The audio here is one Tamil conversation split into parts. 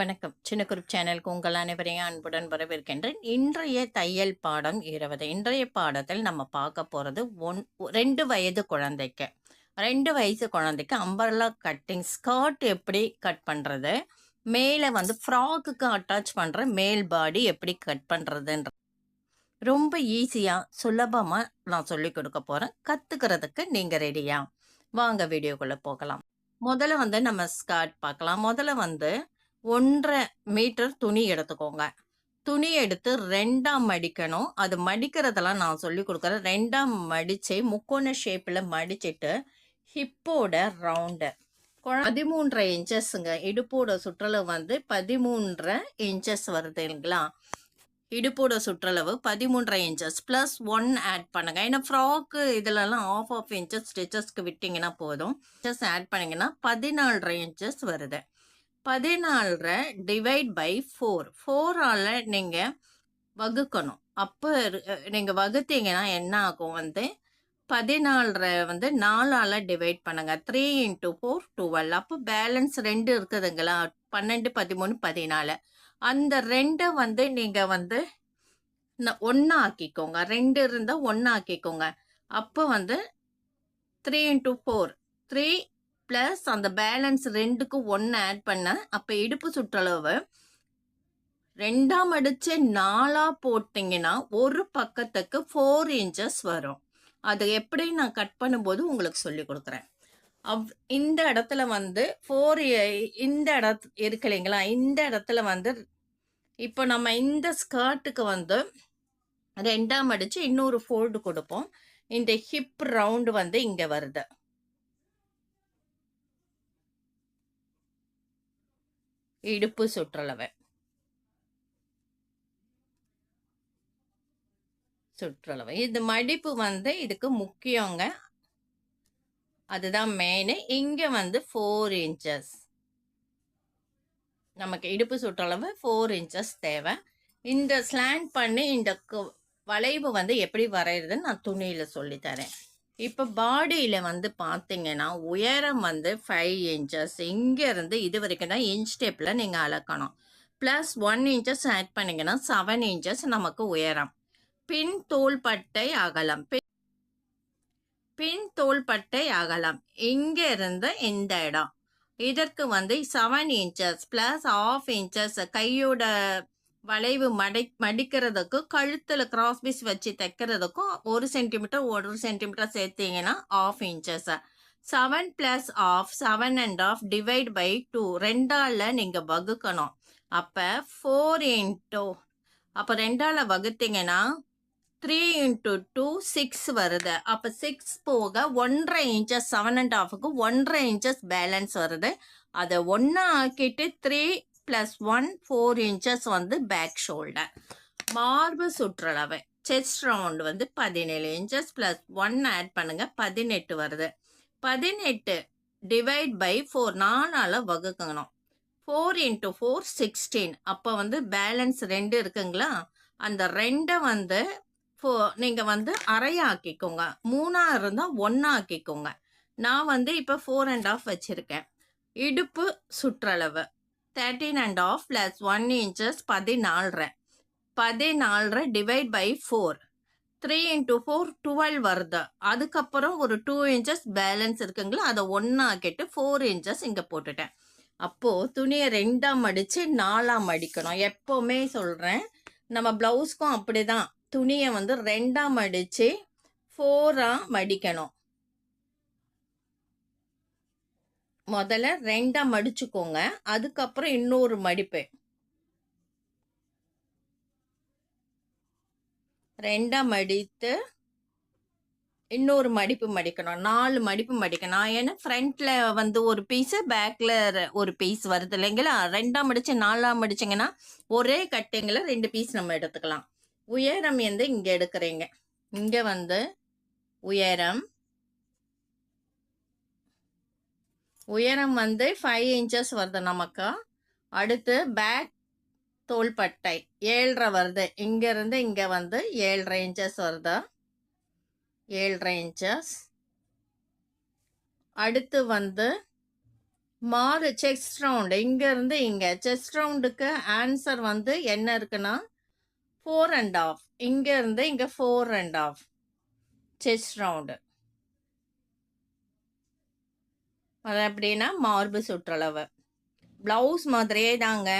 வணக்கம். சின்ன குரூப் சேனலுக்கு உங்கள் அனைவரையும் அன்புடன் வரவேற்கின்றேன். இன்றைய தையல் பாடம் இருபது. இன்றைய பாடத்தில் நம்ம பார்க்க போகிறது ஒன் ரெண்டு வயது குழந்தைக்கு. ரெண்டு வயசு குழந்தைக்கு அம்பர்லா கட்டிங் ஸ்கர்ட் எப்படி கட் பண்ணுறது மேலே வந்து ஃப்ராக்குக்கு அட்டாச் பண்ணுற மேல் பாடி எப்படி கட் பண்ணுறதுன்ற ரொம்ப ஈஸியாக சுலபமாக நான் சொல்லி கொடுக்க போகிறேன் கற்றுக்கிறதுக்கு நீங்கள் ரெடியா வாங்க வீடியோக்குள்ளே போகலாம். முதல்ல வந்து நம்ம ஸ்கர்ட் பார்க்கலாம். முதல்ல வந்து ஒன்றரை மீட்டர் துணி எடுத்துக்கோங்க. துணி எடுத்து ரெண்டாம் மடிக்கணும். அது மடிக்கிறதெல்லாம் நான் சொல்லி கொடுக்குறேன். ரெண்டாம் மடித்து முக்கோண ஷேப்பில் மடிச்சிட்டு ஹிப்போட ரவுண்டு பதிமூன்றரை இன்ச்சஸ்ங்க இடுப்போட சுற்றளவு வந்து பதிமூன்றரை இன்ச்சஸ் வருது இல்லைங்களா? இடுப்போட சுற்றளவு பதிமூன்றரை இன்ச்சஸ் ப்ளஸ் ஒன் ஆட் பண்ணுங்க. ஏன்னா ஃப்ராக்கு இதிலலாம் ஆஃப் ஆஃப் இன்ச்சஸ் ஸ்டிச்சஸ்க்கு விட்டிங்கன்னா போதும். இன்ச்சஸ் ஆட் பண்ணிங்கன்னா பதினாலரை இன்ச்சஸ் வருது. பதினாலரை டிவைட் பை ஃபோர் ஃபோரால் நீங்கள் வகுக்கணும். அப்போ நீங்கள் வகுத்தீங்கன்னா என்ன ஆகும் வந்து பதினாலரை வந்து நாலால் டிவைட் பண்ணுங்கள் த்ரீ இன்ட்டு ஃபோர் டுவெல் அப்போ பேலன்ஸ் ரெண்டு இருக்குதுங்களா? பன்னெண்டு பதிமூணு பதினாலு. அந்த ரெண்டை வந்து நீங்கள் வந்து ஒன்று ஆக்கிக்கோங்க ரெண்டு இருந்தால் ஒன்று ஆக்கிக்கோங்க அப்போ வந்து three into four three plus அந்த பேலன்ஸ் ரெண்டுக்கு ஒன்று ஆட் பண்ண அப்போ இடுப்பு சுற்றளவு ரெண்டாம் அடிச்சு நாலாக போட்டிங்கன்னா ஒரு பக்கத்துக்கு ஃபோர் இன்ச்சஸ் வரும். அது எப்படி நான் கட் பண்ணும்போது உங்களுக்கு சொல்லி கொடுக்குறேன். அவ் இந்த இடத்துல வந்து ஃபோர் இந்த இடத்து இருக்கு இல்லைங்களா? இந்த இடத்துல வந்து இப்போ நம்ம இந்த ஸ்கர்ட்டுக்கு வந்து ரெண்டாம் அடித்து இன்னொரு ஃபோல்டு கொடுப்போம். இந்த ஹிப் ரவுண்டு வந்து இங்கே வருது. இடுப்பு சுற்றளவு. சுற்றளவு. இது மடிப்பு வந்து இதுக்கு முக்கியங்க. அதுதான் மெயின் இங்கே வந்து ஃபோர் இன்ச்சஸ் நமக்கு இடுப்பு சுற்றளவு ஃபோர் இன்ச்சஸ் தேவை. இந்த ஸ்லாண்ட் பண்ணி இந்த வளைவு வந்து எப்படி வரைகிறதுன்னு நான் துணியில் சொல்லித்தரேன். இப்போ பாடியில் வந்து பார்த்தீங்கன்னா உயரம் வந்து ஃபைவ் இன்ச்சஸ் இங்கேருந்து இது வரைக்கும் தான் இன்ச் டேப்பில் நீங்கள் அளக்கணும். ப்ளஸ் ஒன் இன்ச்சஸ் ஆட் பண்ணிங்கன்னா செவன் இன்ச்சஸ் நமக்கு உயரம். பின் தோள்பட்டை அகலம். பின் தோள்பட்டை அகலம். இங்கேருந்து இந்த இடம். இதற்கு வந்து seven inches plus half inches கையோட வளைவு மடை மடிக்கிறதுக்கும் கழுத்தில் கிராஸ் பீஸ் வச்சு தைக்கிறதுக்கும் ஒரு சென்டிமீட்டர் ஒரு centimetre சேர்த்தீங்கன்னா half inches seven plus half seven and half divide by two ரெண்டால் நீங்கள் வகுக்கணும். அப்போ ஃபோர் இன்டூ அப்போ ரெண்டால் வகுத்தீங்கன்னா த்ரீ இன்ட்டு டூ சிக்ஸ் வருது. அப்போ சிக்ஸ் போக ஒன்றரை இன்ச்சஸ் செவன் அண்ட் ஆஃபுக்கு ஒன்றரை இன்ச்சஸ் பேலன்ஸ் வருது. அதை ஒன்றா ஆக்கிட்டு three plus one four inches வந்து பேக் ஷோல்டர் மார்பு சுற்றளவு. செஸ்ட் ரவுண்ட் வந்து பதினேழு இன்ச்சஸ் ப்ளஸ் ஒன் ஆட் பண்ணுங்கள் பதினெட்டு வருது. பதினெட்டு டிவைட் பை ஃபோர் நாலால் வகுக்கணும். ஃபோர் இன்ட்டு ஃபோர் சிக்ஸ்டீன் அப்போ வந்து பேலன்ஸ் ரெண்டு இருக்குங்களா? அந்த ரெண்டை வந்து ஃபோ நீங்கள் வந்து அரையாக்கிக்கோங்க. மூணாக இருந்தால் ஒன்றா ஆக்கிக்கோங்க நான் வந்து இப்போ ஃபோர் அண்ட் ஆஃப் வச்சுருக்கேன். இடுப்பு சுற்றளவு. Thirteen and half plus one inches பதினாலரை. பதினாலரை divide by four three into four twelve வருது. அதுக்கப்புறம் ஒரு டூ இன்ச்சஸ் பேலன்ஸ் இருக்குங்களா? அதை ஒன்றாக்கிட்டு ஃபோர் இன்ச்சஸ் இங்கே போட்டுட்டேன். அப்போது துணியை ரெண்டாம் மடித்து நாலாம் மடிக்கணும் எப்போவுமே சொல்கிறேன் நம்ம ப்ளவுஸ்க்கும் அப்படி தான் துணியை வந்து ரெண்டாம் மடித்து ஃபோராக மடிக்கணும். முதல்ல ரெண்டாக மடிச்சுக்கோங்க. அதுக்கப்புறம் இன்னொரு மடிப்பு. ரெண்டாக மடித்து இன்னொரு மடிப்பு மடிக்கணும். நாலு மடிப்பு மடிக்கணும். ஏன்னா ஃப்ரண்ட்டில் வந்து ஒரு பீஸு பேக்கில் ஒரு பீஸ் வருது இல்லைங்களா? ரெண்டாம் மடித்து நாலாம் மடிச்சிங்கன்னா ஒரே கட்டிங்கில் ரெண்டு பீஸ் நம்ம எடுத்துக்கலாம். உயரம் வந்து இங்கே எடுக்கிறீங்க? இங்கே வந்து உயரம் உயரம் வந்து ஃபைவ் இன்ச்சஸ் வருது நமக்கு. அடுத்து பேக் தோள்பட்டை ஏழரை வருது. இங்கேருந்து இங்கே வந்து ஏழரை இன்ச்சஸ் வருது. ஏழரை இன்ச்சஸ் அடுத்து வந்து மாறு செஸ்ட் ரவுண்டு இங்கேருந்து இங்கே செஸ்ட் ரவுண்டுக்கு ஆன்சர் வந்து என்ன இருக்குன்னா ஃபோர் அண்ட் ஆஃப் இங்கேருந்து இங்கே four and half chest round அது அப்படின்னா மார்பு சுற்றளவு. ப்ளவுஸ் மாதிரியே தாங்க.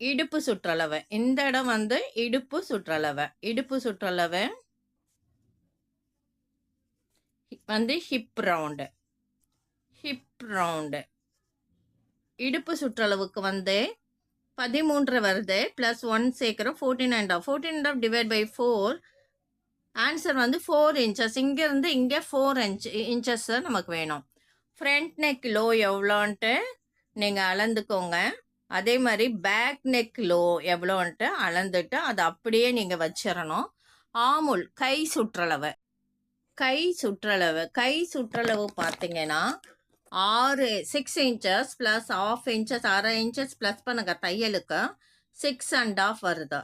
இடுப்பு சுற்றளவு. இந்த இடம் வந்து இடுப்பு சுற்றளவு. இடுப்பு சுற்றளவு வந்து ஹிப் ரவுண்டு ஹிப் ரவுண்டு இடுப்பு சுற்றளவுக்கு வந்து பதிமூன்று வருது. ப்ளஸ் ஒன் சேர்க்குறோம் fourteen and half fourteen and half divide by four answer வந்து ஃபோர் இன்ச்சஸ் இங்கேருந்து இங்கே ஃபோர் இன்ச் இன்ச்சஸ் நமக்கு வேணும். ஃப்ரண்ட் நெக் லோ எவ்வளோன்ட்டு நீங்கள் அளந்துக்கோங்க. அதே மாதிரி பேக் நெக் லோ எவ்வளோன்ட்டு அளந்துட்டு அதை அப்படியே நீங்கள் வச்சிடணும் ஆமுல் கை சுற்றளவு. கை சுற்றளவு. கை சுற்றளவு பார்த்தீங்கன்னா ஆறு six inches plus half inches அரை இன்ச்சஸ் ப்ளஸ் பண்ணுங்க தையலுக்கு. சிக்ஸ் அண்ட் ஆஃப் வருது.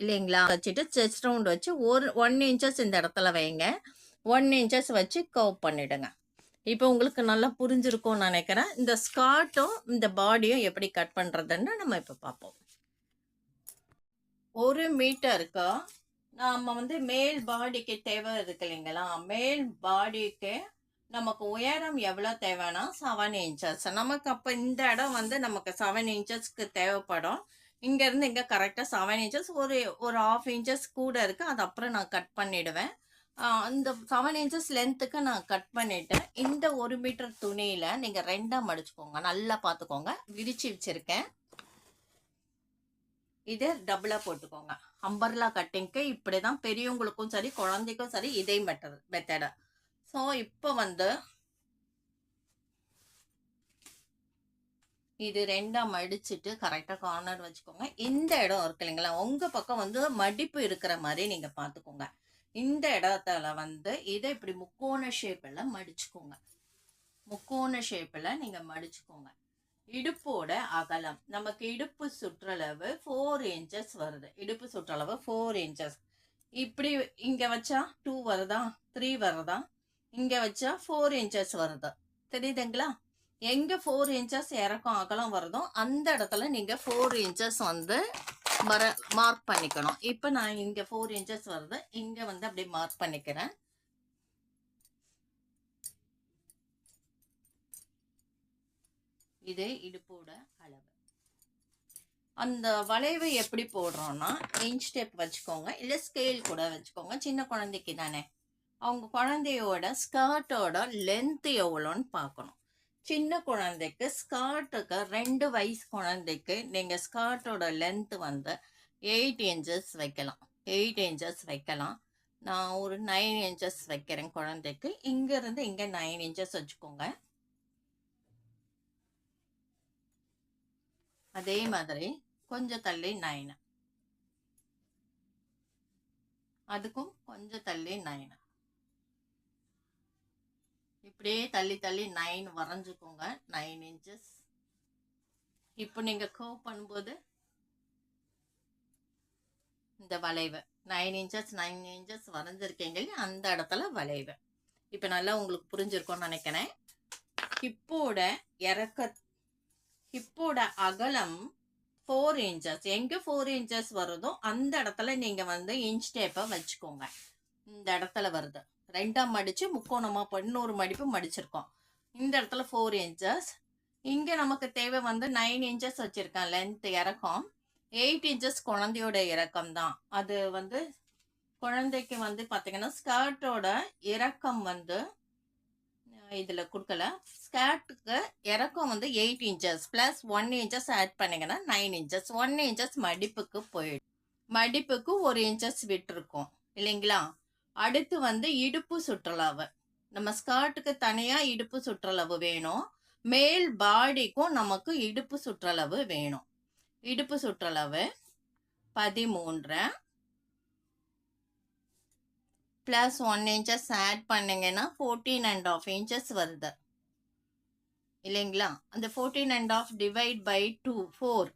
இல்லைங்களா? வச்சுட்டு செஸ்ட் ரவுண்ட் வச்சு ஒரு ஒன் இன்ச்சஸ் இந்த இடத்துல வைங்க. ஒன் இன்ச்சஸ் வச்சு கவ் பண்ணிடுங்க. இப்போ உங்களுக்கு நல்லா புரிஞ்சிருக்கும்னு நினைக்கிறேன். இந்த ஸ்கார்ட்டும் இந்த பாடியும் எப்படி கட் பண்ணுறதுன்னு நம்ம இப்போ பார்ப்போம். ஒரு மீட்டருக்கு நம்ம வந்து மேல் பாடிக்கு தேவை இருக்கு இல்லைங்களா? மேல் பாடிக்கு நமக்கு உயரம் எவ்வளோ தேவைன்னா செவன் இன்ச்சஸ் நமக்கு அப்போ இந்த இடம் வந்து நமக்கு செவன் இன்ச்சஸ்க்கு தேவைப்படும். இங்கேருந்து இங்கே கரெக்டாக செவன் இன்ச்சஸ் ஒரு ஒரு ஆஃப் இன்ச்சஸ் கூட இருக்குது அது அப்புறம் நான் கட் பண்ணிவிடுவேன் அந்த செவன் இன்ச்சஸ் லென்த்துக்கு நான் கட் பண்ணிவிட்டேன் இந்த ஒரு மீட்டர் துணியில் நீங்கள் ரெண்டாக மடிச்சுக்கோங்க. நல்லா பார்த்துக்கோங்க. விரித்து வச்சுருக்கேன். இதை டபுளாக போட்டுக்கோங்க. அம்பர்லா கட்டிங்க்கு இப்படி தான் பெரியவங்களுக்கும் சரி குழந்தைக்கும் சரி இதே மெத்தட் மெத்தடை ஸோ இப்போ வந்து இது ரெண்டாக மடிச்சுட்டு கரெக்டாக கார்னர் வச்சுக்கோங்க. இந்த இடம் இருக்கு இல்லைங்களா? உங்கள் பக்கம் வந்து மடிப்பு இருக்கிற மாதிரி நீங்கள் பார்த்துக்கோங்க. இந்த இடத்துல வந்து இதை இப்படி முக்கோண ஷேப்பில் மடிச்சுக்கோங்க. முக்கோண ஷேப்பில் நீங்கள் மடிச்சுக்கோங்க. இடுப்போட அகலம். நமக்கு இடுப்பு சுற்றளவு ஃபோர் இன்ச்சஸ் வருது. இடுப்பு சுற்றளவு ஃபோர் இன்ச்சஸ் இப்படி இங்கே வச்சா டூ வருதா? த்ரீ வருதா? இங்கே வச்சா ஃபோர் இன்ச்சஸ் வருது. தெரியுதுங்களா? எங்கே ஃபோர் இன்ச்சஸ் இறக்கம் அகலம் வருதோ அந்த இடத்துல நீங்கள் ஃபோர் இன்ச்சஸ் வந்து மர மார்க் பண்ணிக்கணும். இப்போ நான் இங்கே ஃபோர் இன்ச்சஸ் வருது. இங்கே வந்து அப்படியே மார்க் பண்ணிக்கிறேன். இது இடுப்போட அளவு. அந்த வளைவை எப்படி போடுறோம்னா இன்ச் ஸ்டெப் வச்சுக்கோங்க. இல்லை ஸ்கேல் கூட வச்சுக்கோங்க. சின்ன குழந்தைக்கு தானே. அவங்க குழந்தையோட ஸ்கர்ட்டோட லென்த் எவ்வளோன்னு பார்க்கணும். சின்ன குழந்தைக்கு ஸ்கர்ட்டுக்கு ரெண்டு வயசு குழந்தைக்கு நீங்கள் ஸ்கர்ட்டோட லென்த்து வந்து எயிட் இன்ச்சஸ் வைக்கலாம். எயிட் இன்ச்சஸ் வைக்கலாம். நான் ஒரு நைன் இன்ச்சஸ் வைக்கிறேன் குழந்தைக்கு. இங்கேருந்து இங்கே நைன் இன்ச்சஸ் வச்சுக்கோங்க. அதே மாதிரி கொஞ்சம் தள்ளி நைனு அதுக்கும் கொஞ்சம் தள்ளி நைனு இப்படியே தள்ளி தள்ளி நைன் வரைஞ்சிக்கோங்க. நைன் இன்ச்சஸ் இப்போ நீங்கள் கர்வ் பண்ணும்போது இந்த வளைவு. நைன் இன்ச்சஸ் நைன் இன்ச்சஸ் வரைஞ்சிருக்கீங்க அந்த இடத்துல வளைவை. இப்போ நல்லா உங்களுக்கு புரிஞ்சிருக்கும்னு நினைக்கிறேன். ஹிப்போட இறக்க ஹிப்போட அகலம் ஃபோர் இன்ச்சஸ் எங்கே ஃபோர் இன்ச்சஸ் வருதோ அந்த இடத்துல நீங்கள் வந்து இன்ச் டேப்பை வச்சுக்கோங்க. இந்த இடத்துல வருது. ரெண்டாக மடித்து முக்கோணமாக இன்னொரு மடிப்பு மடிச்சிருக்கோம். இந்த இடத்துல ஃபோர் இன்ச்சஸ் இங்கே நமக்கு தேவை வந்து நைன் இன்ச்சஸ் வச்சுருக்கேன் லென்த் இறக்கம். எயிட் இன்ச்சஸ் குழந்தையோட இறக்கம் தான். அது வந்து குழந்தைக்கு வந்து பார்த்தீங்கன்னா ஸ்கர்ட்டோட இறக்கம் வந்து இதில் கொடுக்கல. ஸ்கர்ட்டுக்கு இறக்கம் வந்து eight inches plus one inches add பண்ணிங்கன்னா நைன் இன்ச்சஸ் ஒன் இன்ச்சஸ் மடிப்புக்கு போயிடும். மடிப்புக்கு ஒரு இன்ச்சஸ் விட்டுருக்கோம். இல்லைங்களா? அடுத்து வந்து இடுப்பு சுற்றளவு. நம்ம ஸ்கர்ட்டுக்கு தனியாக இடுப்பு சுற்றளவு வேணும். மேல் பாடிக்கும் நமக்கு இடுப்பு சுற்றளவு வேணும். இடுப்பு சுற்றளவு பதிமூன்று. ப்ளஸ் ஒன் இன்ச்சஸ் ஆட் பண்ணிங்கன்னா ஃபோர்டீன் அண்ட் ஆஃப் இன்ச்சஸ் வருது. இல்லைங்களா? அந்த fourteen and half divide by two four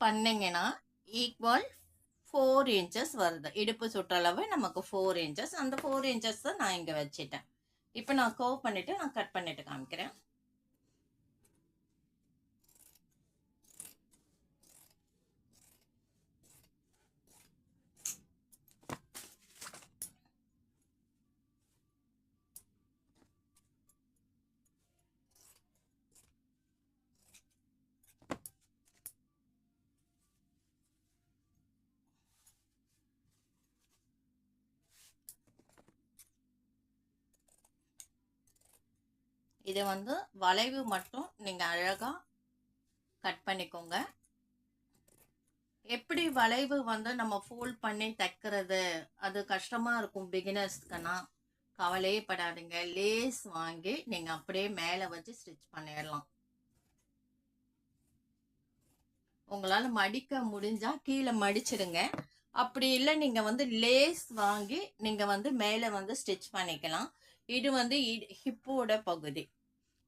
பண்ணிங்கன்னா ஈக்குவல் ஃபோர் இன்ச்சஸ் வருது. இடுப்பு சுற்றளவு நமக்கு ஃபோர் இன்ச்சஸ் அந்த ஃபோர் இன்ச்சஸ் தான் நான் இங்கே வச்சுட்டேன். இப்போ நான் கோவ் பண்ணிவிட்டு நான் கட் பண்ணிவிட்டு காமிக்கிறேன். இது வந்து வளைவு மட்டும் நீங்கள் அழகாக கட் பண்ணிக்கோங்க. எப்படி வளைவு வந்து நம்ம ஃபோல்ட் பண்ணி தைக்கிறது? அது கஷ்டமாக இருக்கும் பிகினர்ஸ்க்குன்னா கவலையே படாதீங்க. லேஸ் வாங்கி நீங்கள் அப்படியே மேலே வச்சு ஸ்டிச் பண்ணிடலாம். உங்களால் மடிக்க முடிஞ்சால் கீழே மடிச்சிடுங்க. அப்படி இல்லை நீங்கள் வந்து லேஸ் வாங்கி நீங்கள் வந்து மேலே வந்து ஸ்டிச் பண்ணிக்கலாம். இது வந்து ஹிப்போட பகுதி.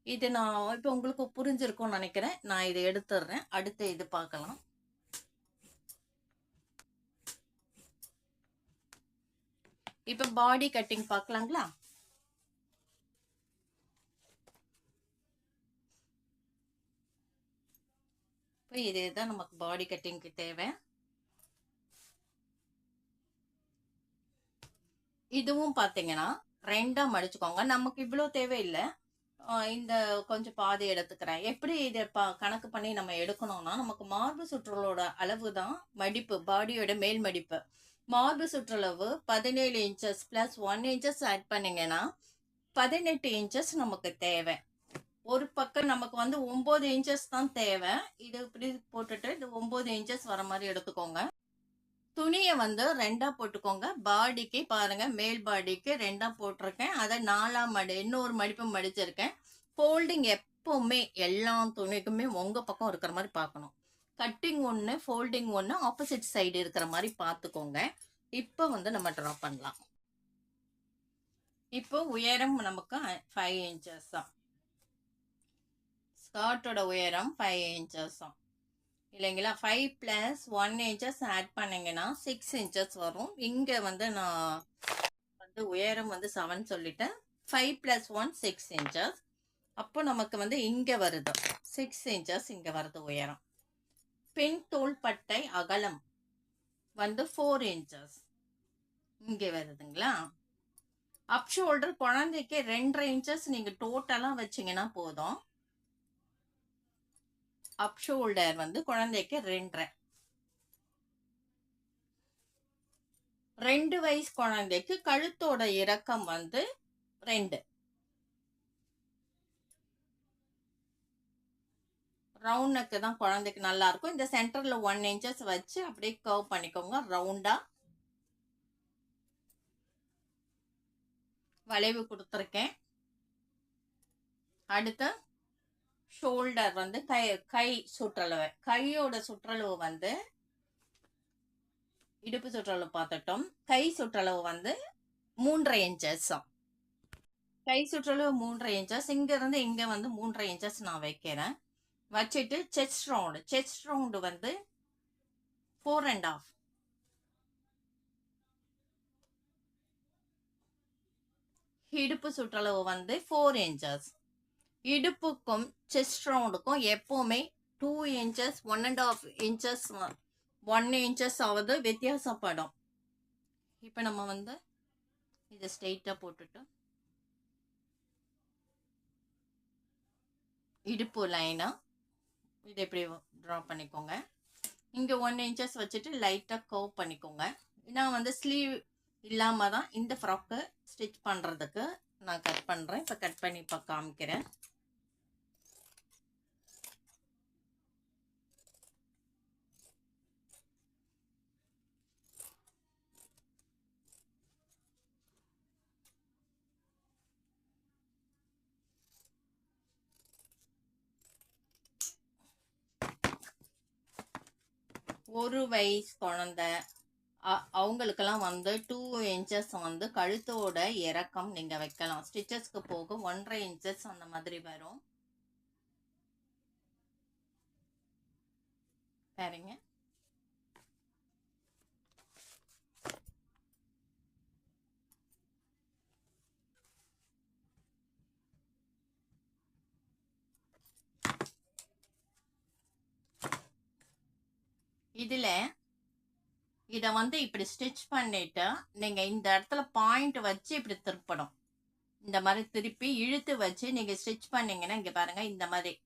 இது நான் இப்போ உங்களுக்கு புரிஞ்சிருக்கும்னு நினைக்கிறேன். நான் இதை எடுத்துடுறேன் அடுத்து இது பார்க்கலாம். இப்போ பாடி கட்டிங் பார்க்கலாங்களா? இப்போ இதே தான் நமக்கு பாடி கட்டிங்க்கு தேவை. இதுவும் பார்த்தீங்கன்னா ரெண்டா மடிச்சுக்கோங்க. நமக்கு இவ்வளோ தேவையில்லை. இந்த கொஞ்சம் பாதி எடுத்துக்கிறேன். எப்படி இதை பா கணக்கு பண்ணி நம்ம எடுக்கணும்னா நமக்கு மார்பு சுற்றலோட அளவு தான் மடிப்பு பாடியோட மேல் மடிப்பு. மார்பு சுற்றளவு பதினேழு inches plus one inches add பண்ணிங்கன்னா பதினெட்டு இன்ச்சஸ் நமக்கு தேவை. ஒரு பக்கம் நமக்கு வந்து ஒம்பது இன்ச்சஸ் தான் தேவை. இது இப்படி போட்டுட்டு இது ஒம்பது இன்ச்சஸ் வர மாதிரி எடுத்துக்கோங்க. துணியை வந்து ரெண்டாக போட்டுக்கோங்க. பாடிக்கு பாருங்கள் மேல் பாடிக்கு ரெண்டாக போட்டிருக்கேன். அதை நாலாம் மடி இன்னொரு மடிப்பு மடிச்சிருக்கேன். ஃபோல்டிங் எப்போவுமே எல்லா துணிக்குமே உங்கள் பக்கம் இருக்கிற மாதிரி பார்க்கணும். கட்டிங் ஒன்று ஃபோல்டிங் ஒன்று ஆப்போசிட் சைடு இருக்கிற மாதிரி பார்த்துக்கோங்க. இப்போ வந்து நம்ம ட்ரா பண்ணலாம். இப்போ உயரம் நமக்கு ஃபைவ் இன்ச்சஸ் தான் ஸ்கர்ட்டோட உயரம் ஃபைவ் இன்ச்சஸ் தான் இல்லைங்களா? Five plus one inches add பண்ணீங்கன்னா சிக்ஸ் இன்ச்சஸ் வரும். இங்கே வந்து நான் வந்து உயரம் வந்து செவன் சொல்லிட்டேன். Five plus one six inches அப்போ நமக்கு வந்து இங்கே வருது. சிக்ஸ் இன்ச்சஸ் இங்கே வருது உயரம். பின் தோள்பட்டை அகலம் வந்து ஃபோர் இன்ச்சஸ் இங்கே வருதுங்களா? அப் ஷோல்டர் குழந்தைக்கு ரெண்டரை இன்ச்சஸ் நீங்கள் டோட்டலாக வச்சிங்கன்னா போதும். அப் ஷோல்டர் வந்து குழந்தைக்கு ரெண்டரை. ரெண்டு வயசு குழந்தைக்கு கழுத்தோட இறக்கம் வந்து ரெண்டு. ரவுண்ட் நெக்கு தான் குழந்தைக்கு நல்லா இருக்கும். இந்த சென்டர்ல ஒன் இன்ச்சஸ் வச்சு அப்படியே கர்வ் பண்ணிக்கோங்க. ரவுண்டா வளைவு கொடுத்துருக்கேன். அடுத்து ஷோல்டர் வந்து கை கை சுற்றளவு கையோட சுற்றளவு வந்து இடுப்பு சுற்றளவு பார்த்துட்டோம். கை சுற்றளவு வந்து மூன்றரை இன்ச்சஸ் கை சுற்றளவு மூன்றரை இன்ச்சஸ் இங்கேருந்து இங்கே வந்து மூன்றரை இன்ச்சஸ் நான் வைக்கிறேன். வச்சுட்டு செஸ்ட் ரவுண்டு செஸ்ட் ரவுண்டு வந்து ஃபோர் அண்ட் ஆஃப் இடுப்பு சுற்றளவு வந்து ஃபோர் இன்ச்சஸ் இடுப்புக்கும் செஸ்ட் ரவுண்டுக்கும் எப்போவுமே two inches one and half inches one inches ஆவது வித்தியாசப்படும் இப்போ நம்ம வந்து இதை ஸ்ட்ரெயிட்டாக போட்டுட்டு இடுப்பு லைனாக இதை இப்படி ட்ரா பண்ணிக்கோங்க. இங்கே ஒன் இன்ச்சஸ் வச்சுட்டு லைட்டாக கவ் பண்ணிக்கோங்க. நான் வந்து ஸ்லீவ் இல்லாமல் தான் இந்த ஃப்ராக்கு ஸ்டிச் பண்ணுறதுக்கு நான் கட் பண்ணுறேன் இப்போ கட் பண்ணி இப்போ காமிக்கிறேன். ஒரு வயசு குழந்த அ- அவங்களுக்கெல்லாம் வந்து டூ இன்ச்சஸ் வந்து கழுத்தோட இறக்கம் நீங்கள் வைக்கலாம். ஸ்டிச்சஸ்க்கு போக ஒன்றரை இன்ச்சஸ் அந்த மாதிரி வரும். பாருங்க. இதில் இதை வந்து இப்படி ஸ்டிச் பண்ணிவிட்டு நீங்கள் இந்த இடத்துல பாயிண்ட் வச்சு இப்படி திருப்பணும். இந்த மாதிரி திருப்பி இழுத்து வச்சு நீங்கள் ஸ்டிச் பண்ணீங்கன்னா இங்கே பாருங்கள் இந்த மாதிரி.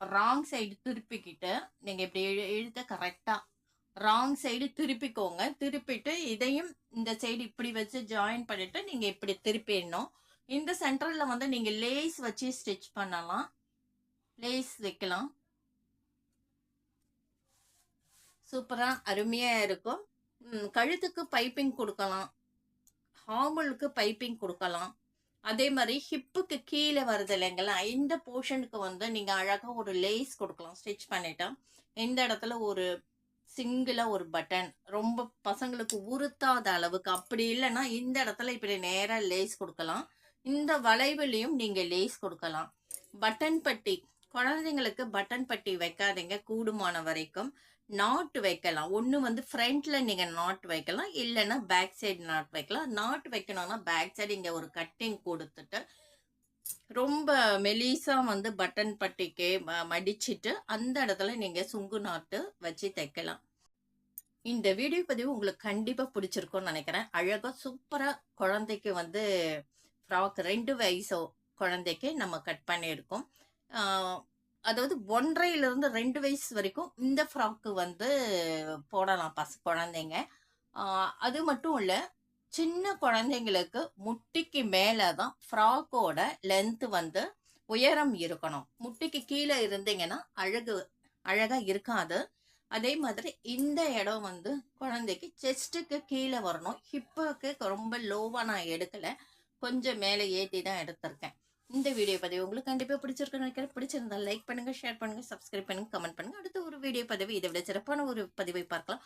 ராங் சைடு திருப்பிக்கிட்டு நீங்கள் இப்படி இழு- இழுத்து கரெக்டாக ராங் சைடு திருப்பிக்கோங்க. திருப்பிட்டு இதையும் இந்த சைடு இப்படி வச்சு ஜாயின் பண்ணிவிட்டு நீங்கள் இப்படி திருப்பிடணும். இந்த சென்டரில் வந்து நீங்கள் லேஸ் வச்சு ஸ்டிச் பண்ணலாம். லேஸ் வைக்கலாம். சூப்பராக அருமையாக இருக்கும். கழுத்துக்கு பைப்பிங் கொடுக்கலாம். ஹார்மலுக்கு பைப்பிங் கொடுக்கலாம். அதே மாதிரி ஹிப்புக்கு கீழே வருது இல்லைங்களா? இந்த போர்ஷனுக்கு வந்து நீங்கள் அழகாக ஒரு லேஸ் கொடுக்கலாம். ஸ்டிச் பண்ணிட்டா. இந்த இடத்துல ஒரு சிங்கிளாக ஒரு பட்டன். ரொம்ப பசங்களுக்கு உறுத்தாத அளவுக்கு. அப்படி இல்லைன்னா இந்த இடத்துல இப்படி நேராக லேஸ் கொடுக்கலாம். இந்த வளைவுலையும் நீங்கள் லேஸ் கொடுக்கலாம். பட்டன் பட்டி குழந்தைங்களுக்கு பட்டன் பட்டி வைக்காதீங்க கூடுமான வரைக்கும். நாட் வைக்கலாம். ஒன்று வந்து ஃப்ரண்ட்ல நீங்க நாட் வைக்கலாம். இல்லைன்னா பேக் சைடு நாட் வைக்கலாம். நாட் வைக்கணும்னா பேக் சைடு இங்கே ஒரு கட்டிங் கொடுத்துட்டு ரொம்ப மெலிசா வந்து பட்டன் பட்டிக்கு ம- மடிச்சிட்டு அந்த இடத்துல நீங்க சுங்கு நாட்டு வச்சு தைக்கலாம். இந்த வீடியோ பதிவு உங்களுக்கு கண்டிப்பா பிடிச்சிருக்கும்னு நினைக்கிறேன். அழகா சூப்பரா குழந்தைக்கு வந்து ஃப்ராக் ரெண்டு வயசோ குழந்தைக்கு நம்ம கட் பண்ணியிருக்கோம். அதாவது ஒன்றையிலிருந்து ரெண்டு வயசு வரைக்கும் இந்த ஃப்ராக்கு வந்து போடலாம் பசு குழந்தைங்க. அது மட்டும் இல்லை சின்ன குழந்தைங்களுக்கு முட்டிக்கு மேலே தான் ஃப்ராக்கோட லென்த்து வந்து உயரம் இருக்கணும். முட்டிக்கு கீழே இருந்தீங்கன்னா அழகு அழகாக இருக்காது. அதே மாதிரி இந்த இடம் வந்து குழந்தைக்கு செஸ்ட்டுக்கு கீழே வரணும். ஹிப்புக்கு ரொம்ப லோவாக நான் எடுக்கலை. கொஞ்சம் மேலே ஏற்றி தான் எடுத்திருக்கேன். இந்த வீடியோ பதிவு உங்களுக்கு கண்டிப்பாக பிடிச்சிருக்குன்னு நினைக்கிறேன். பிடிச்சிருந்தா லைக் பண்ணுங்க ஷேர் பண்ணுங்க சப்ஸ்கிரைப் பண்ணுங்கள் கமெண்ட் பண்ணுங்க. அடுத்த ஒரு வீடியோ பதிவு இதை விட சிறப்பான ஒரு பதிவை பார்க்கலாம்.